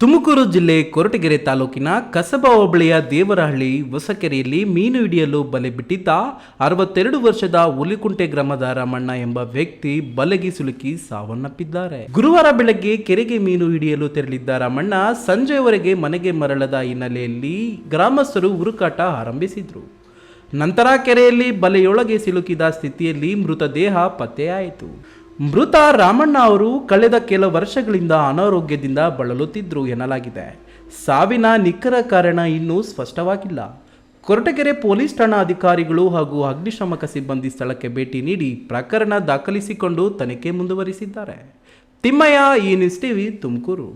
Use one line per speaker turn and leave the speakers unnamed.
ತುಮಕೂರು ಜಿಲ್ಲೆ ಕೊರಟಗೆರೆ ತಾಲೂಕಿನ ಕಸಬಾ ಹೋಬಳಿಯ ದೇವರಹಳ್ಳಿ ಹೊಸಕೆರೆಯಲ್ಲಿ ಮೀನು ಹಿಡಿಯಲು ಬಲೆ ಬಿಟ್ಟಿದ್ದ ಅರವತ್ತೆರಡು ವರ್ಷದ ಹುಲಿಕುಂಟೆ ಗ್ರಾಮದ ರಾಮಣ್ಣ ಎಂಬ ವ್ಯಕ್ತಿ ಬಲೆಗೆ ಸಿಲುಕಿ ಸಾವನ್ನಪ್ಪಿದ್ದಾರೆ. ಗುರುವಾರ ಬೆಳಗ್ಗೆ ಕೆರೆಗೆ ಮೀನು ಹಿಡಿಯಲು ತೆರಳಿದ್ದ ರಾಮಣ್ಣ ಸಂಜೆಯವರೆಗೆ ಮನೆಗೆ ಮರಳದ ಹಿನ್ನೆಲೆಯಲ್ಲಿ ಗ್ರಾಮಸ್ಥರು ಹುಡುಕಾಟ ಆರಂಭಿಸಿದ್ರು. ನಂತರ ಕೆರೆಯಲ್ಲಿ ಬಲೆಯೊಳಗೆ ಸಿಲುಕಿದ ಸ್ಥಿತಿಯಲ್ಲಿ ಮೃತದೇಹ ಪತ್ತೆಯಾಯಿತು. ಮೃತ ರಾಮಣ್ಣ ಅವರು ಕಳೆದ ಕೆಲ ವರ್ಷಗಳಿಂದ ಅನಾರೋಗ್ಯದಿಂದ ಬಳಲುತ್ತಿದ್ದರು ಎನ್ನಲಾಗಿದೆ. ಸಾವಿನ ನಿಖರ ಕಾರಣ ಇನ್ನೂ ಸ್ಪಷ್ಟವಾಗಿಲ್ಲ. ಕೊರಟಗೆರೆ ಪೊಲೀಸ್ ಠಾಣಾ ಅಧಿಕಾರಿಗಳು ಹಾಗೂ ಅಗ್ನಿಶಾಮಕ ಸಿಬ್ಬಂದಿ ಸ್ಥಳಕ್ಕೆ ಭೇಟಿ ನೀಡಿ ಪ್ರಕರಣ ದಾಖಲಿಸಿಕೊಂಡು ತನಿಖೆ ಮುಂದುವರಿಸಿದ್ದಾರೆ. ತಿಮ್ಮಯ್ಯ, ಈ ನ್ಯೂಸ್ ಟಿವಿ ತುಮಕೂರು.